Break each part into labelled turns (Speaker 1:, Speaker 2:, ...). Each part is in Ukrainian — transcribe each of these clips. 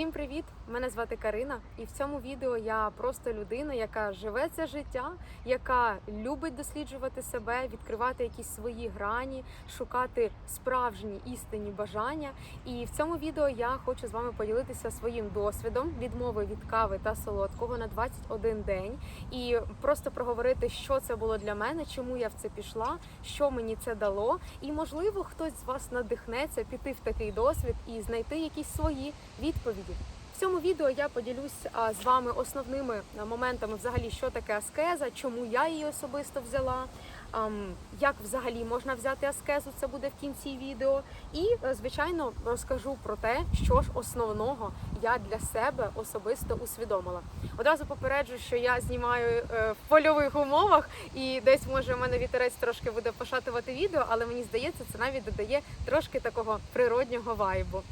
Speaker 1: Всім привіт! Мене звати Карина, і в цьому відео я просто людина, яка живе це життя, яка любить досліджувати себе, відкривати якісь свої грані, шукати справжні істинні бажання. І в цьому відео я хочу з вами поділитися своїм досвідом відмови від кави та солодкого на 21 день, і просто проговорити, що це було для мене, чому я в це пішла, що мені це дало, і можливо хтось з вас надихнеться піти в такий досвід і знайти якісь свої відповіді. В цьому відео я поділюсь з вами основними моментами, взагалі, що таке аскеза, чому я її особисто взяла, як взагалі можна взяти аскезу, це буде в кінці відео. І, е, звичайно, розкажу про те, що ж основного я для себе особисто усвідомила. Одразу попереджу, що я знімаю е, в польових умовах, і десь може в мене вітерець трошки буде пошатувати відео, але мені здається, це навіть додає трошки такого природнього вайбу.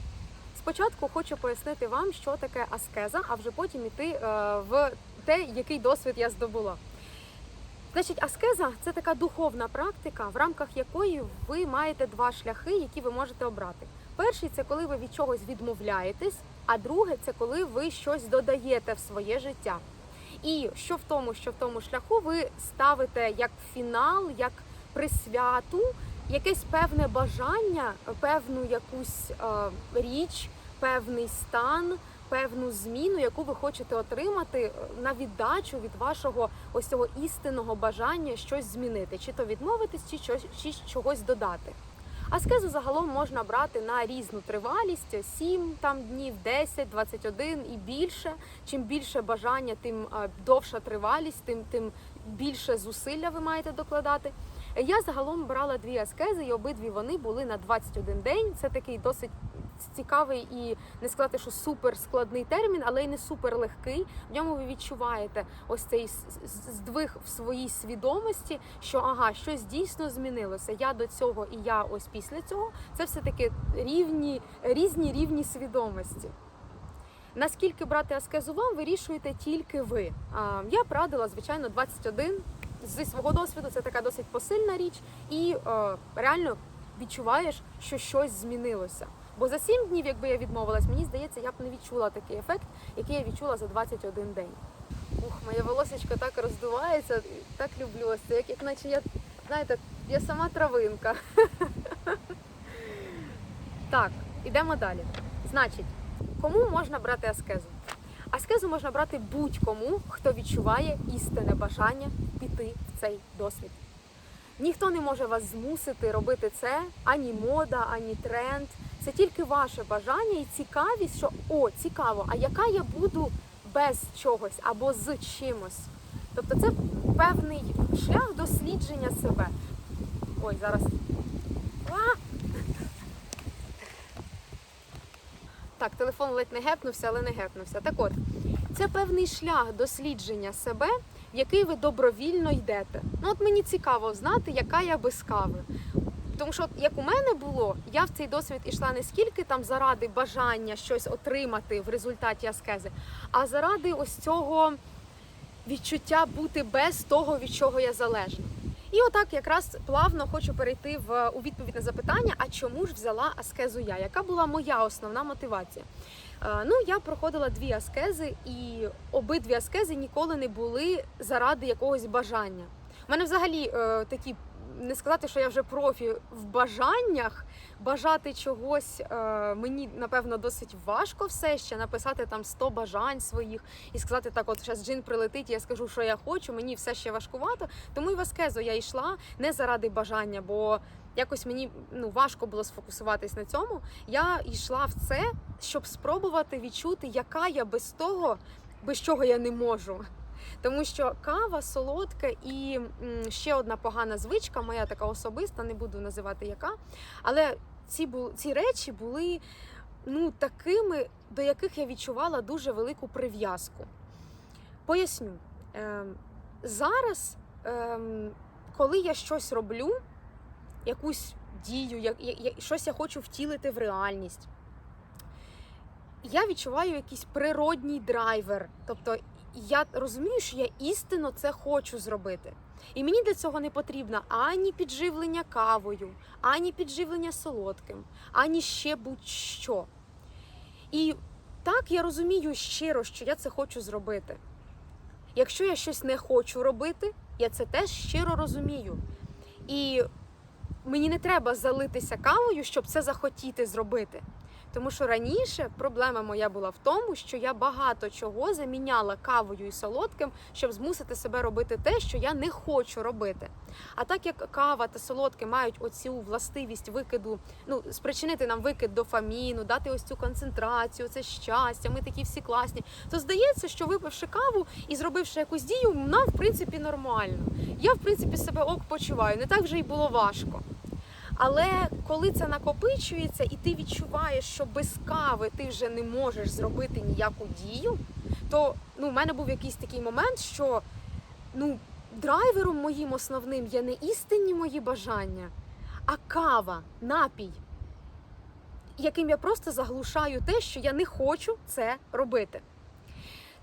Speaker 1: Спочатку хочу пояснити вам, що таке аскеза, а вже потім іти е, в те, який досвід я здобула. Значить, аскеза це така духовна практика, в рамках якої ви маєте два шляхи, які ви можете обрати. Перший це коли ви від чогось відмовляєтесь, а друге це коли ви щось додаєте в своє життя. І що в тому, що в тому шляху ви ставите як фінал, як присвяту, якесь певне бажання, певну якусь е, річ, певний стан, певну зміну, яку ви хочете отримати на віддачу від вашого ось цього істинного бажання щось змінити, чи то відмовитись, чи щось чи чогось додати. Аскезу загалом можна брати на різну тривалість 7 там днів, 10, 21 і більше. Чим більше бажання, тим е, довша тривалість, тим тим більше зусилля ви маєте докладати. Я загалом брала дві аскези, і обидві вони були на 21 день. Це такий досить цікавий і не сказати, що супер складний термін, але й не супер легкий. В ньому ви відчуваєте ось цей здвиг в своїй свідомості, що ага, щось дійсно змінилося. Я до цього і я ось після цього. Це все таки рівні, різні рівні свідомості. Наскільки брати аскезу вам, вирішуєте тільки ви. Я б радила, звичайно, 21. Зі свого досвіду це така досить посильна річ, і е, реально відчуваєш, що щось змінилося. Бо за 7 днів, якби я відмовилась, мені здається, я б не відчула такий ефект, який я відчула за 21 день. Ух, моє волосечко так роздувається, так люблю ось це, як, як наче я, знаєте, я сама травинка. Так, ідемо далі. Значить, кому можна брати аскезу? Аскезу можна брати будь-кому, хто відчуває істинне бажання піти в цей досвід. Ніхто не може вас змусити робити це, ані мода, ані тренд. Це тільки ваше бажання і цікавість, що о, цікаво, а яка я буду без чогось або з чимось. Тобто це певний шлях дослідження себе. Ой, зараз. А! Так, телефон ледь не гепнувся, але не гепнувся. Так от, це певний шлях дослідження себе, в який ви добровільно йдете. Ну от мені цікаво знати, яка я без кави. Тому що, як у мене було, я в цей досвід ішла не скільки там заради бажання щось отримати в результаті аскези, а заради ось цього відчуття бути без того, від чого я залежна. І отак якраз плавно хочу перейти в у відповідь на запитання, а чому ж взяла аскезу я? Яка була моя основна мотивація? Е, Ну, я проходила дві аскези, і обидві аскези ніколи не були заради якогось бажання. У мене взагалі е, такі не сказати, що я вже профі в бажаннях. Бажати чогось е, мені напевно досить важко все ще написати там 100 бажань своїх і сказати так, от зараз джин прилетить, я скажу, що я хочу. Мені все ще важкувато. Тому і в аскезу я йшла не заради бажання, бо якось мені ну важко було сфокусуватись на цьому. Я йшла в це, щоб спробувати відчути, яка я без того, без чого я не можу. Тому що кава солодка і ще одна погана звичка, моя така особиста, не буду називати яка. Але ці ці речі були ну такими, до яких я відчувала дуже велику прив'язку. Поясню, ем, зараз, ем, коли я щось роблю, якусь дію, щось я хочу втілити в реальність. Я відчуваю якийсь природній драйвер. Тобто я розумію, що я істинно це хочу зробити. І мені для цього не потрібно ані підживлення кавою, ані підживлення солодким, ані ще будь-що. І так, я розумію щиро, що я це хочу зробити. Якщо я щось не хочу робити, я це теж щиро розумію. І мені не треба залитися кавою, щоб це захотіти зробити. Тому що раніше проблема моя була в тому, що я багато чого заміняла кавою і солодким, щоб змусити себе робити те, що я не хочу робити. А так як кава та солодке мають оцю властивість викиду, ну спричинити нам викид дофаміну, дати ось цю концентрацію, це щастя, ми такі всі класні, то здається, що випивши каву і зробивши якусь дію, нам в принципі нормально. Я в принципі себе ок почуваю, не так вже й було важко. Але коли це накопичується, і ти відчуваєш, що без кави ти вже не можеш зробити ніяку дію, то ну, в мене був якийсь такий момент, що ну, драйвером моїм основним є не істинні мої бажання, а кава, напій, яким я просто заглушаю те, що я не хочу це робити.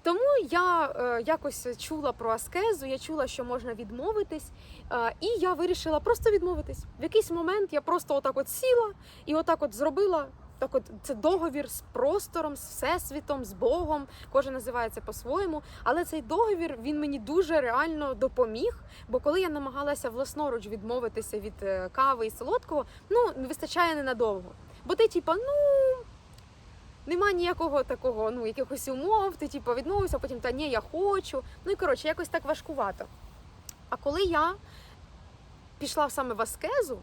Speaker 1: Тому я е, якось чула про аскезу, я чула, що можна відмовитись, е, і я вирішила просто відмовитись. В якийсь момент я просто отак от сіла і отак от зробила. Так, от це договір з простором, з всесвітом, з Богом. Кожен називає це по-своєму. Але цей договір він мені дуже реально допоміг. Бо коли я намагалася власноруч відмовитися від е, кави і солодкого, ну не вистачає ненадовго. Бо ти, типа, ну нема ніякого такого, ну якихось умов, ти типу відмовився, потім та ні, я хочу. Ну і коротше, якось так важкувато. А коли я пішла саме в аскезу,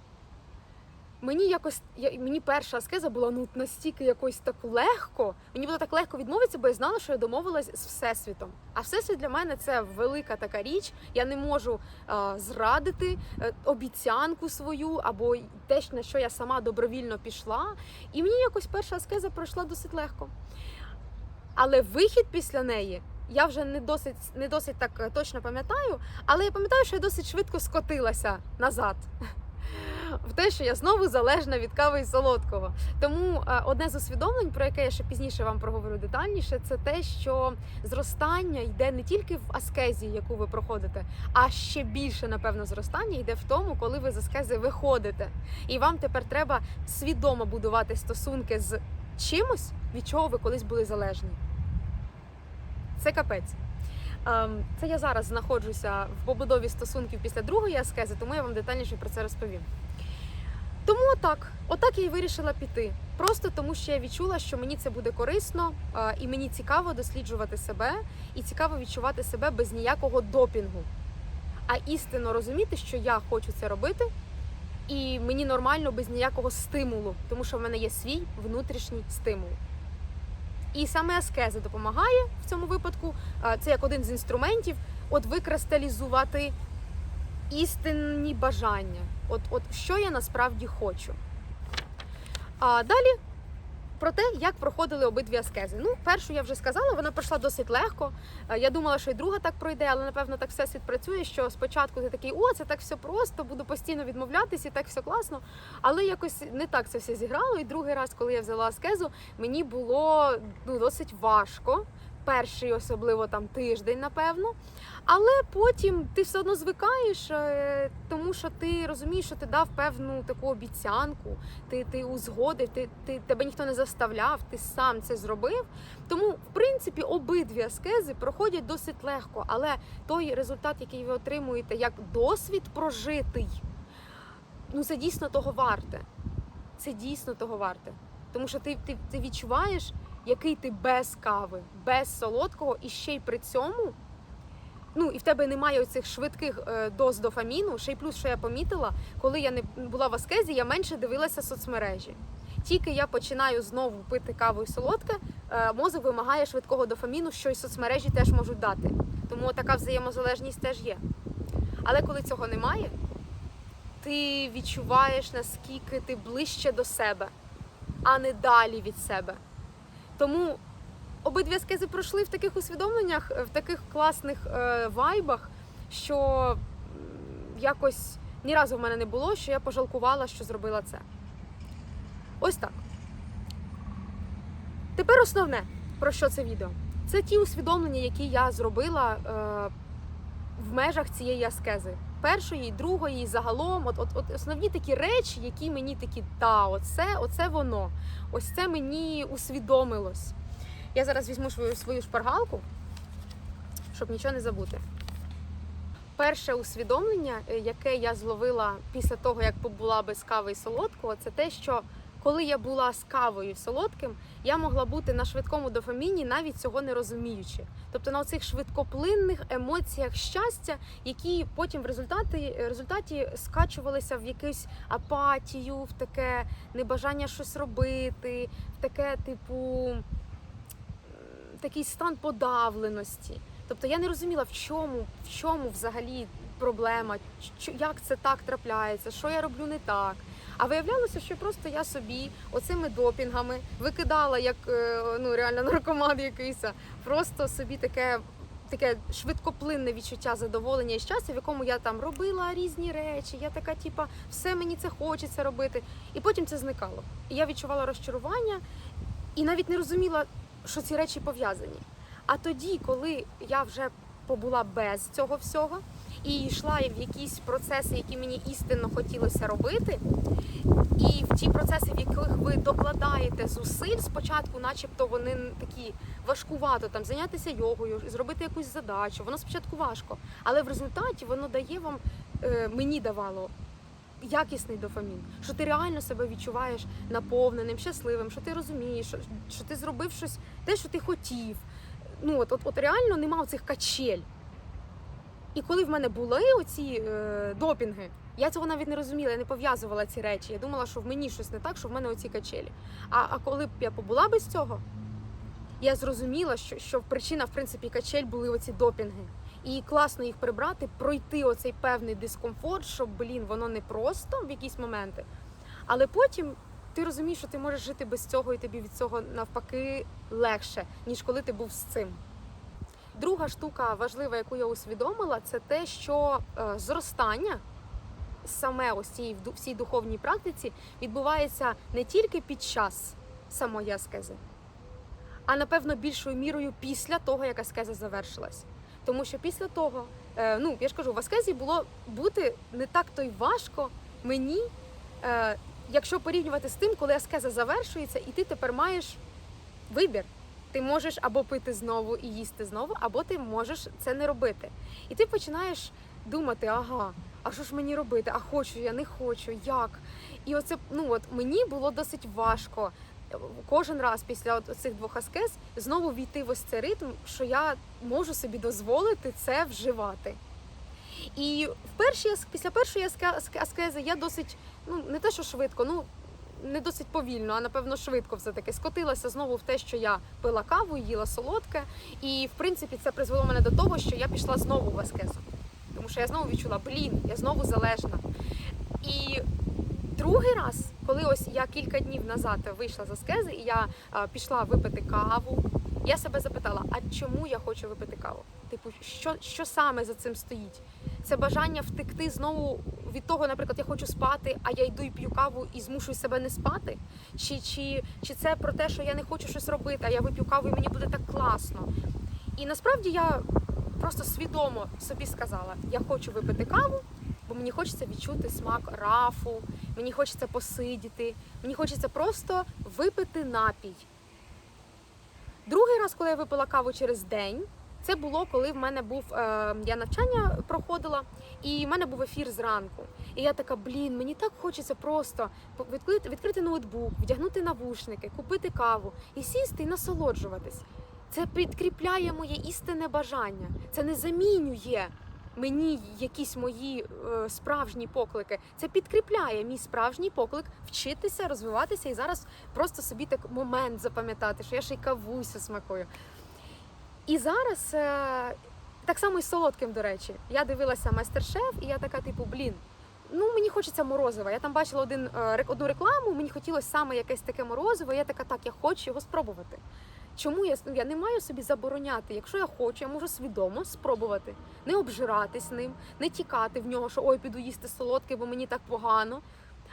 Speaker 1: мені якось я, мені перша аскеза була ну настільки якось так легко. Мені було так легко відмовитися, бо я знала, що я домовилась з всесвітом. А всесвіт для мене це велика така річ. Я не можу а, зрадити е, обіцянку свою або те, на що я сама добровільно пішла. І мені якось перша аскеза пройшла досить легко. Але вихід після неї. Я вже не досить не досить так е, точно пам'ятаю, але я пам'ятаю, що я досить швидко скотилася назад в те, що я знову залежна від кави і солодкого. Тому е, одне з усвідомлень, про яке я ще пізніше вам проговорю детальніше, це те, що зростання йде не тільки в аскезі, яку ви проходите, а ще більше, напевно, зростання йде в тому, коли ви з аскези виходите. І вам тепер треба свідомо будувати стосунки з чимось, від чого ви колись були залежні. Це капець. Ем, Це я зараз знаходжуся в побудові стосунків після другої аскези, тому я вам детальніше про це розповім. Тому отак, отак я і вирішила піти. Просто тому, що я відчула, що мені це буде корисно, і мені цікаво досліджувати себе, і цікаво відчувати себе без ніякого допінгу. А істинно розуміти, що я хочу це робити, і мені нормально без ніякого стимулу, тому що в мене є свій внутрішній стимул. І саме аскеза допомагає в цьому випадку. Це як один з інструментів, от викристалізувати істинні бажання. От, от що я насправді хочу. А далі про те, як проходили обидві аскези. Ну, першу я вже сказала, вона пройшла досить легко. Е, Я думала, що і друга так пройде, але напевно так все світ працює, що спочатку ти такий, о, це так все просто, буду постійно відмовлятися, і так все класно. Але якось не так це все зіграло. І другий раз, коли я взяла аскезу, мені було ну, досить важко. Перший, особливо там тиждень, напевно. Але потім ти все одно звикаєш, е, тому що ти розумієш, що ти дав певну таку обіцянку, ти, ти узгодив, ти, ти, тебе ніхто не заставляв, ти сам це зробив. Тому, в принципі, обидві аскези проходять досить легко, але той результат, який ви отримуєте як досвід прожитий, ну це дійсно того варте. Це дійсно того варте. Тому що ти, ти, ти відчуваєш, який ти без кави, без солодкого, і ще й при цьому. Ну і в тебе немає оцих швидких е, доз дофаміну. Ще й плюс, що я помітила, коли я не була в аскезі, я менше дивилася соцмережі. Тільки я починаю знову пити каву і солодке, е, мозок вимагає швидкого дофаміну, що й соцмережі теж можуть дати. Тому така взаємозалежність теж є. Але коли цього немає, ти відчуваєш, наскільки ти ближче до себе, а не далі від себе. Тому обидві аскези пройшли в таких усвідомленнях, в таких класних е, вайбах, що якось ні разу в мене не було, що я пожалкувала, що зробила це. Ось так. Тепер основне, про що це відео? Це ті усвідомлення, які я зробила е, в межах цієї аскези. Першої, другої, загалом, от, от, от основні такі речі, які мені такі, та, оце, оце воно. Ось це мені усвідомилось. Я зараз візьму свою, свою шпаргалку, щоб нічого не забути. Перше усвідомлення, е, яке я зловила після того, як побула без кави і солодкого, це те, що коли я була з кавою солодким, я могла бути на швидкому дофаміні, навіть цього не розуміючи. Тобто на цих швидкоплинних емоціях щастя, які потім в результаті, результаті скачувалися в якусь апатію, в таке небажання щось робити, в таке, типу, такий стан подавленості. Тобто я не розуміла, в чому, в чому взагалі проблема, як це так трапляється, що я роблю не так. А виявлялося, що просто я собі оцими допінгами викидала як е, ну реально наркоман якийсь, просто собі таке. Таке швидкоплинне відчуття задоволення і щастя, в якому я там робила різні речі. Я така, типа, все мені це хочеться робити. І потім це зникало. І я відчувала розчарування і навіть не розуміла, що ці речі пов'язані. А тоді, коли я вже побула без цього всього і йшла в якісь процеси, які мені істинно хотілося робити, і в ті процеси, в яких ви докладаєте зусиль, спочатку, начебто, вони такі важкувато там зайнятися йогою, зробити якусь задачу. Воно спочатку важко, але в результаті воно дає вам, е, мені давало. Якісний дофамін, що ти реально себе відчуваєш наповненим, щасливим, що ти розумієш, що, що ти зробив щось, те, що ти хотів. Ну от, от, от реально нема цих качель. І коли в мене були оці е, допінги, я цього навіть не розуміла, я не пов'язувала ці речі. Я думала, що в мені щось не так, що в мене оці качелі. А, а коли б я побула без цього, я зрозуміла, що, що причина, в принципі, качель були оці допінги. І класно їх прибрати, пройти оцей певний дискомфорт, що, блін, воно не просто в якісь моменти. Але потім ти розумієш, що ти можеш жити без цього, і тобі від цього навпаки легше, ніж коли ти був з цим. Друга штука важлива, яку я усвідомила, це те, що е, зростання саме ось ду- всій духовній практиці відбувається не тільки під час самої аскези, а напевно більшою мірою після того, як аскеза завершилась. Тому що після того, е, ну я ж кажу, в аскезі було бути не так то й важко мені, е, якщо порівнювати з тим, коли аскеза завершується, і ти тепер маєш вибір. Ти можеш або пити знову і їсти знову, або ти можеш це не робити. І ти починаєш думати, ага, а що ж мені робити? А хочу я, не хочу, як? І оце ну от мені було досить важко е, кожен раз після цих двох аскез знову війти в ось цей ритм, що я можу собі дозволити це вживати. І в першій ас- після першої аскези я досить, ну не те, що швидко, ну не досить повільно, а напевно швидко все таки скотилася знову в те, що я пила каву, їла солодке, і в принципі це призвело мене до того, що я пішла знову в аскезу. Тому що я знову відчула, блін, я знову залежна. І другий раз, коли ось я кілька днів назад вийшла з аскези, і я пішла випити каву, я себе запитала, а чому я хочу випити каву? Типу, що, що саме за цим стоїть? Це бажання втекти знову від того, наприклад, я хочу спати, а я йду і п'ю каву і змушую себе не спати? Чи, чи, чи це про те, що я не хочу щось робити, а я вип'ю каву і мені буде так класно? І насправді я просто свідомо собі сказала: я хочу випити каву, бо мені хочеться відчути смак рафу, мені хочеться посидіти, мені хочеться просто випити напій. Другий раз, коли я випила каву через день, це було коли в мене був е, я навчання проходила, і в мене був ефір зранку. І я така, блін, мені так хочеться просто відкрити, відкрити ноутбук, вдягнути навушники, купити каву і сісти і насолоджуватись. Це підкріпляє моє істинне бажання. Це не замінює мені якісь мої е, справжні поклики. Це підкріпляє мій справжній поклик вчитися, розвиватися і зараз просто собі так момент запам'ятати, що я ще й кавуся смакую. І зараз е, так само і солодким, до речі. Я дивилася майстер-шеф, і я така, типу, блін. Ну, мені хочеться морозива. Я там бачила один, е, одну рекламу, мені хотілося саме якесь таке морозиво. Я така, так, я хочу його спробувати. Чому я, я не маю собі забороняти? Якщо я хочу, я можу свідомо спробувати, не обжиратись ним, не тікати в нього, що ой, піду їсти солодке, бо мені так погано.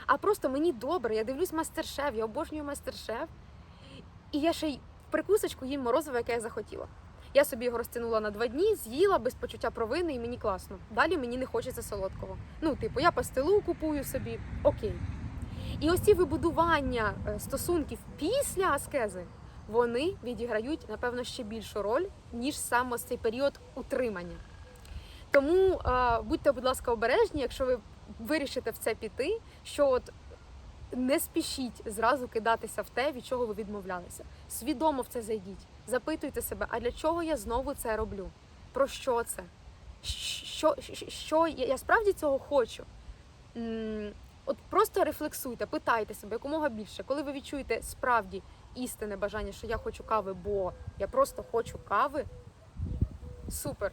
Speaker 1: А просто мені добре, я дивлюсь майстер-шеф, я обожнюю майстер-шеф. І я ще й прикусочку їм морозиво, яке я захотіла. Я собі його розтягнула на два дні, з'їла без почуття провини, і мені класно. Далі мені не хочеться солодкого. Ну, типу, я пастилу купую собі, окей. І ось ці вибудування е, стосунків після аскези, вони відіграють, напевно, ще більшу роль, ніж саме цей період утримання. Тому е, будьте, будь ласка, обережні, якщо ви вирішите в це піти, що от не спішіть зразу кидатися в те, від чого ви відмовлялися. Свідомо в це зайдіть. Запитуйте себе, а для чого я знову це роблю? Про що це? Що, що, я справді цього хочу? От просто рефлексуйте, питайте себе якомога більше, коли ви відчуєте справді істинне бажання, що я хочу кави, бо я просто хочу кави. Супер.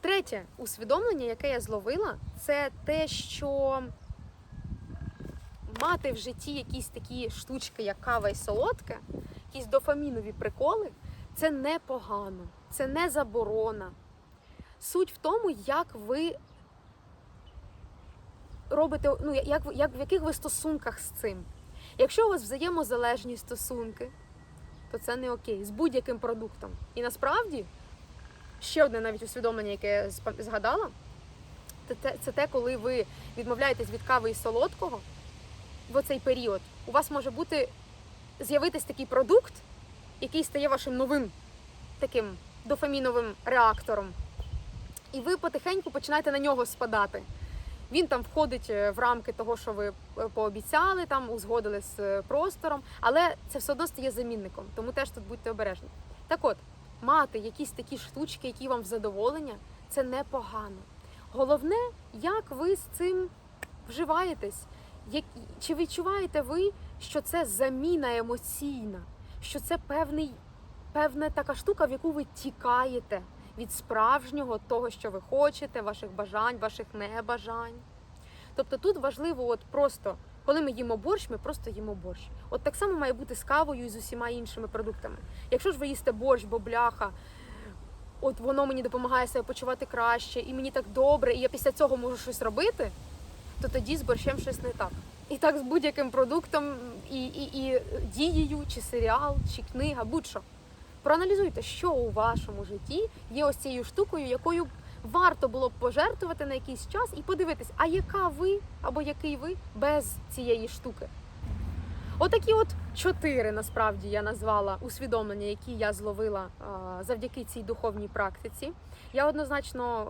Speaker 1: Третє усвідомлення, яке я зловила, це те, що мати в житті якісь такі штучки, як кава і солодке, якісь дофамінові приколи, це непогано, це не заборона. Суть в тому, як ви робите, ну як, як в яких ви стосунках з цим. Якщо у вас взаємозалежні стосунки, то це не окей з будь-яким продуктом. І насправді ще одне навіть усвідомлення, яке я згадала, це те, коли ви відмовляєтесь від кави і солодкого в оцей період. У вас може бути з'явитись такий продукт, який стає вашим новим таким дофаміновим реактором. І ви потихеньку починаєте на нього спадати. Він там входить е, в рамки того, що ви е, пообіцяли, там узгодили з е, простором, але це все одно стає замінником, тому теж тут будьте обережні. Так от, мати якісь такі штучки, які вам в задоволення, це непогано. Головне, як ви з цим вживаєтесь. Як, чи відчуваєте ви, що це заміна емоційна, що це певний, певна така штука, в яку ви тікаєте від справжнього того, що ви хочете, ваших бажань, ваших небажань. Тобто тут важливо, от просто коли ми їмо борщ, ми просто їмо борщ. От так само має бути з кавою і з усіма іншими продуктами. Якщо ж ви їсте борщ, бо бляха, от воно мені допомагає себе почувати краще, і мені так добре, і я після цього можу щось робити, то тоді з борщем щось не так. І так з будь-яким продуктом, і, і, і дією, чи серіал, чи книга, будь-що. Проаналізуйте, що у вашому житті є ось цією штукою, якою варто було б пожертвувати на якийсь час і подивитись, а яка ви або який ви без цієї штуки. Отакі от чотири насправді я назвала усвідомлення, які я зловила завдяки цій духовній практиці. Я однозначно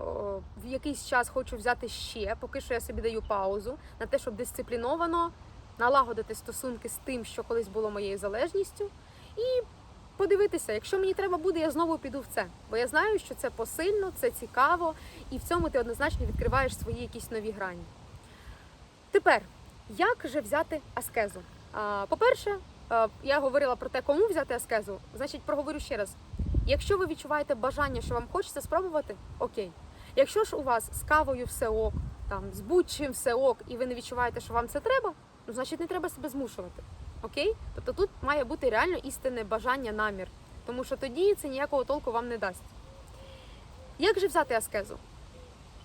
Speaker 1: в якийсь час хочу взяти ще, поки що я собі даю паузу на те, щоб дисципліновано налагодити стосунки з тим, що колись було моєю залежністю, і подивитися, якщо мені треба буде, я знову піду в це. Бо я знаю, що це посильно, це цікаво, і в цьому ти однозначно відкриваєш свої якісь нові грані. Тепер, як же взяти аскезу? По-перше, е, я говорила про те, кому взяти аскезу. Значить, проговорю ще раз. Якщо ви відчуваєте бажання, що вам хочеться спробувати, окей. Якщо ж у вас з кавою все ок, там з будь-чим все ок, і ви не відчуваєте, що вам це треба, ну значить не треба себе змушувати. Окей? Тобто тут має бути реально істинне бажання, намір. Тому що тоді це ніякого толку вам не дасть. Як же взяти аскезу?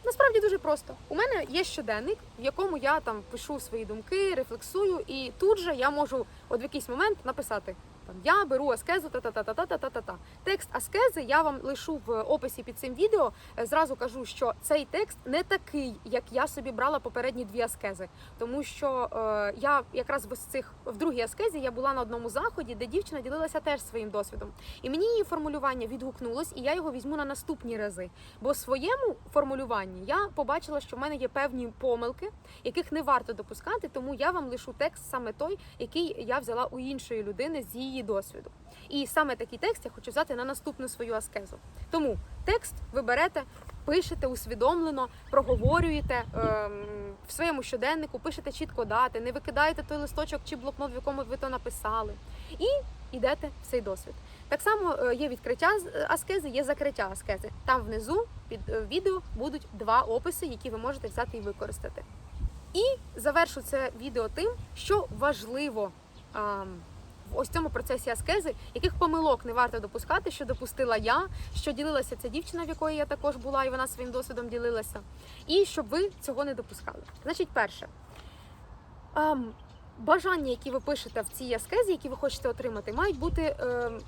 Speaker 1: Насправді дуже просто. У мене є щоденник, в якому я там пишу свої думки, рефлексую, і тут же я можу от в якийсь момент написати там я беру аскезу та-та-та-та-та-та-та-та. Текст аскези я вам лишу в описі під цим відео. Е, зразу кажу, що цей текст не такий, як я собі брала попередні дві аскези, тому що е, я якраз без цих в другій аскезі я була на одному заході, де дівчина ділилася теж своїм досвідом. І мені її формулювання відгукнулось, і я його візьму на наступні рази. Бо в своєму формулюванні я побачила, що в мене є певні помилки, яких не варто допускати, тому я вам лишу текст саме той, який я взяла у іншої людини з її досвіду. І саме такий текст я хочу взяти на наступну свою аскезу. Тому текст ви берете, пишете усвідомлено, проговорюєте ем, в своєму щоденнику, пишете чітко дати, не викидаєте той листочок чи блокнот, в якому ви то написали, і йдете в цей досвід. Так само е, є відкриття е, аскези, є закриття аскези. Там внизу під е, відео будуть два описи, які ви можете взяти і використати. І завершу це відео тим, що важливо в ось цьому процесі аскези, яких помилок не варто допускати, що допустила я, що ділилася ця дівчина, в якої я також була, і вона своїм досвідом ділилася, і щоб ви цього не допускали. Значить, перше. Ам, бажання, які ви пишете в цій аскезі, які ви хочете отримати, мають бути ем,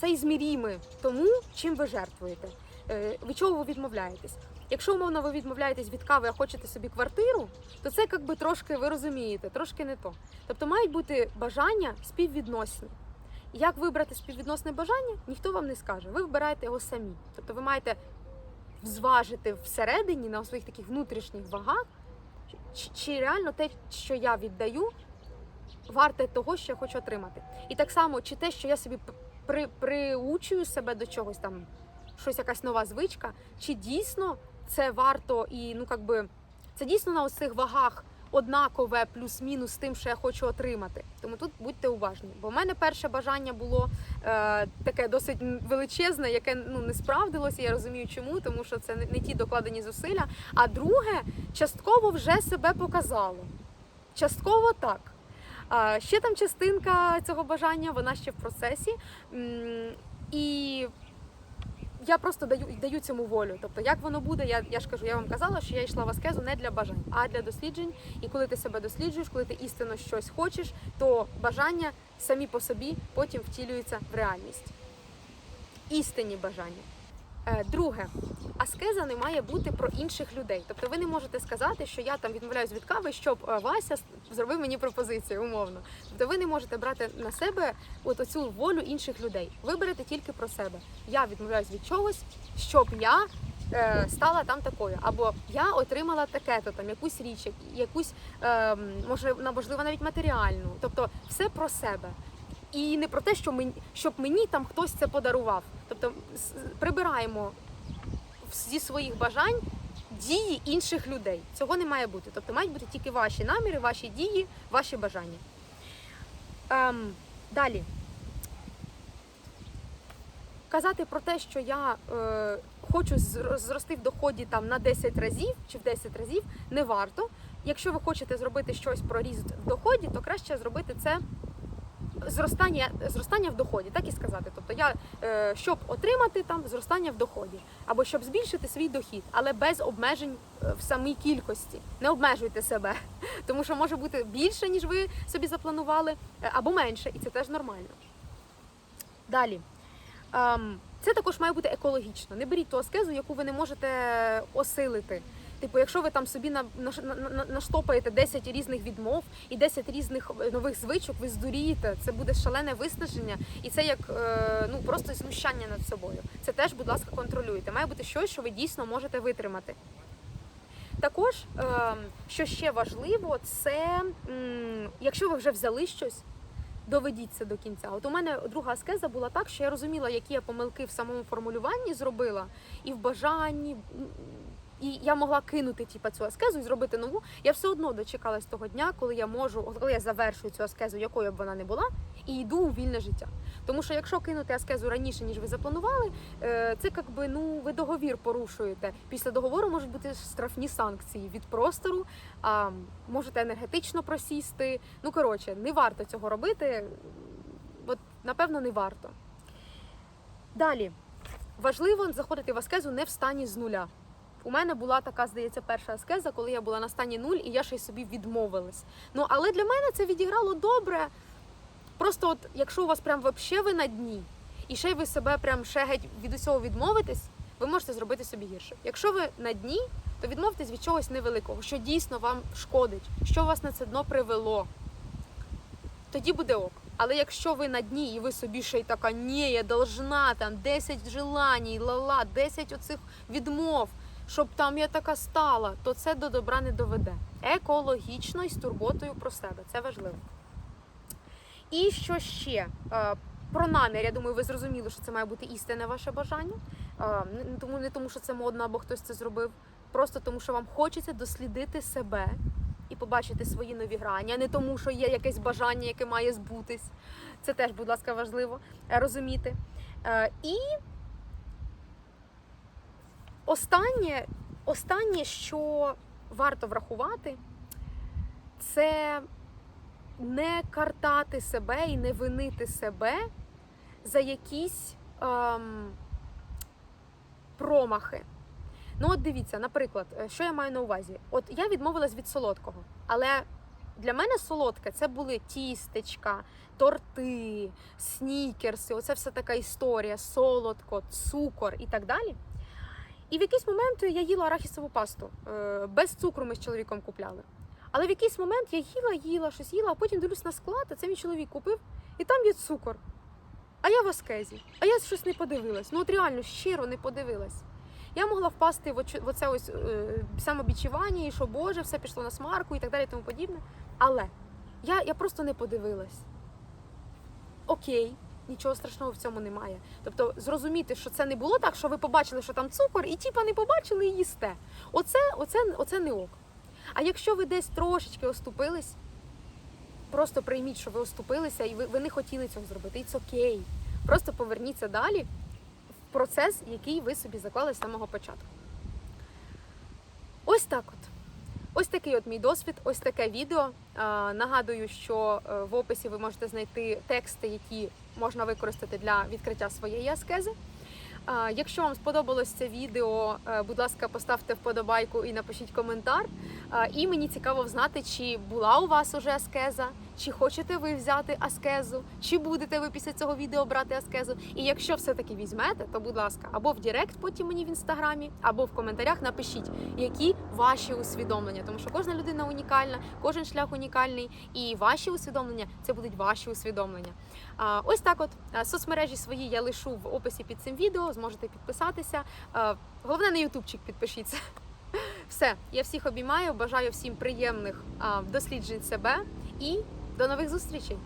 Speaker 1: соізмірімі тому, чим ви жертвуєте, е, від чого ви відмовляєтесь. Якщо умовно ви відмовляєтесь від кави, а хочете собі квартиру, то це як би трошки ви розумієте, трошки не то. Тобто мають бути бажання співвідносні. Як вибрати співвідносне бажання, ніхто вам не скаже. Ви вибираєте його самі. Тобто ви маєте зважити всередині на своїх таких внутрішніх вагах, чи, чи реально те, що я віддаю, варте того, що я хочу отримати. І так само, чи те, що я собі при, приучую себе до чогось там, щось якась нова звичка, чи дійсно це варто і ну как би це дійсно на цих вагах однакове плюс-мінус тим, що я хочу отримати. Тому тут будьте уважні. Бо в мене перше бажання було е, таке досить величезне, яке ну не справдилося. Я розумію, чому, тому що це не, ті докладені зусилля. А друге, частково вже себе показало. Частково так. Ще там частинка цього бажання, вона ще в процесі. І я просто даю, даю цьому волю. Тобто, як воно буде, я, я ж кажу, я вам казала, що я йшла в аскезу не для бажань, а для досліджень. І коли ти себе досліджуєш, коли ти істинно щось хочеш, то бажання самі по собі потім втілюються в реальність. Істинні бажання. Е, Друге, аскеза не має бути про інших людей. Тобто ви не можете сказати, що я там відмовляюсь від кави, щоб е, Вася зробив мені пропозицію умовно. Тобто ви не можете брати на себе от оцю волю інших людей. Ви берете тільки про себе. Я відмовляюсь від чогось, щоб я е, стала там такою, або я отримала таке-то там якусь річ, якусь е, може можливо навіть матеріальну. Тобто все про себе. І не про те, що мені, щоб мені там хтось це подарував. Тобто прибираємо зі своїх бажань дії інших людей. Цього не має бути. Тобто мають бути тільки ваші наміри, ваші дії, ваші бажання. Ем, далі. Казати про те, що я е, хочу зрости в доході там на 10 разів чи в 10 разів, не варто. Якщо ви хочете зробити щось про ріст в доході, то краще зробити це зростання, зростання в доході, так і сказати. Тобто я е, щоб отримати там зростання в доході, або щоб збільшити свій дохід, але без обмежень е, в самій кількості. Не обмежуйте себе, тому що може бути більше, ніж ви собі запланували, е, або менше, і це теж нормально. Далі. Ем, це також має бути екологічно. Не беріть ту аскезу, яку ви не можете осилити. Типу, якщо ви там собі на, на, на, на- наштопаєте 10 різних відмов і 10 різних нових звичок, ви здурієте. Це буде шалене виснаження, і це як е, ну просто знущання над собою. Це теж, будь ласка, контролюйте. Має бути щось, що ви дійсно можете витримати. Також, е, що ще важливо, це якщо ви вже взяли щось, доведіть це до кінця. От у мене друга аскеза була так, що я розуміла, які я помилки в самому формулюванні зробила, і в бажанні. І я могла кинути типу, цю аскезу і зробити нову. Я все одно дочекалась того дня, коли я можу, коли я завершую цю аскезу, якою б вона не була, і йду у вільне життя. Тому що якщо кинути аскезу раніше, ніж ви запланували, е, це якби ну ви договір порушуєте. Після договору можуть бути штрафні санкції від простору, а можете енергетично просісти. Ну коротше, не варто цього робити. От напевно не варто. Далі важливо заходити в аскезу не в стані з нуля. У мене була така, здається, перша аскеза, коли я була на стані нуль, і я ще й собі відмовилась. Ну але для мене це відіграло добре. Просто, от, якщо у вас прям вообще ви на дні, і ще й ви себе прям ще геть від усього відмовитесь, ви можете зробити собі гірше. Якщо ви на дні, то відмовтесь від чогось невеликого, що дійсно вам шкодить, що вас на це дно привело. Тоді буде ок. Але якщо ви на дні і ви собі ще й така, ні, я должна там 10 желань, ла-ла, 10 оцих відмов, щоб там я така стала, то це до добра не доведе. Екологічно і з турботою про себе. Це важливо. І що ще? Е, Про намір, я думаю, ви зрозуміли, що це має бути істинне ваше бажання. Е, тому, не тому, що це модно або хтось це зробив. Просто тому, що вам хочеться дослідити себе і побачити свої нові грані, а не тому, що є якесь бажання, яке має збутись. Це теж, будь ласка, важливо е, розуміти. І останнє, останнє, що варто врахувати, це не картати себе і не винити себе за якісь ем, промахи. Ну, от дивіться, наприклад, е, що я маю на увазі? От я відмовилась від солодкого, але для мене солодке це були тістечка, торти, снікерси, оце все така історія, солодко, цукор і так далі. І в якийсь момент я їла арахісову пасту. Е, Без цукру ми з чоловіком купляли. Але в якийсь момент я їла, їла, щось їла, а потім дивлюсь на склад, а це мій чоловік купив, і там є цукор. а я в аскезі, а я щось не подивилась. Ну от реально щиро не подивилась. Я могла впасти в оце ось е, самобічування, і що Боже, все пішло на смарку і так далі, і тому подібне. Але я, я просто не подивилась. Окей, нічого страшного в цьому немає. Тобто зрозуміти, що це не було так, що ви побачили, що там цукор, і тіпа не побачили і їсте. Оце, оце, оце не ок. А якщо ви десь трошечки оступились, просто прийміть, що ви оступилися, і ви, ви не хотіли цього зробити. І це окей. Просто поверніться далі в процес, який ви собі заклали з самого початку. Ось так от. Ось такий от мій досвід, ось таке відео. Нагадую, що е, в описі ви можете знайти тексти, які можна використати для відкриття своєї аскези. Якщо вам сподобалось це відео, е, будь ласка, поставте вподобайку і напишіть коментар. І мені цікаво знати, чи була у вас уже аскеза, чи хочете ви взяти аскезу, чи будете ви після цього відео брати аскезу. І якщо все-таки візьмете, то будь ласка, або в Директ потім мені в інстаграмі, або в коментарях напишіть, які ваші усвідомлення, тому що кожна людина унікальна, кожен шлях унікальний, і ваші усвідомлення це будуть ваші усвідомлення. Ось так, от соцмережі свої я лишу в описі під цим відео. Зможете підписатися. Головне на ютубчик підпишіться. Все, я всіх обіймаю. Бажаю всім приємних досліджень себе і до нових зустрічей.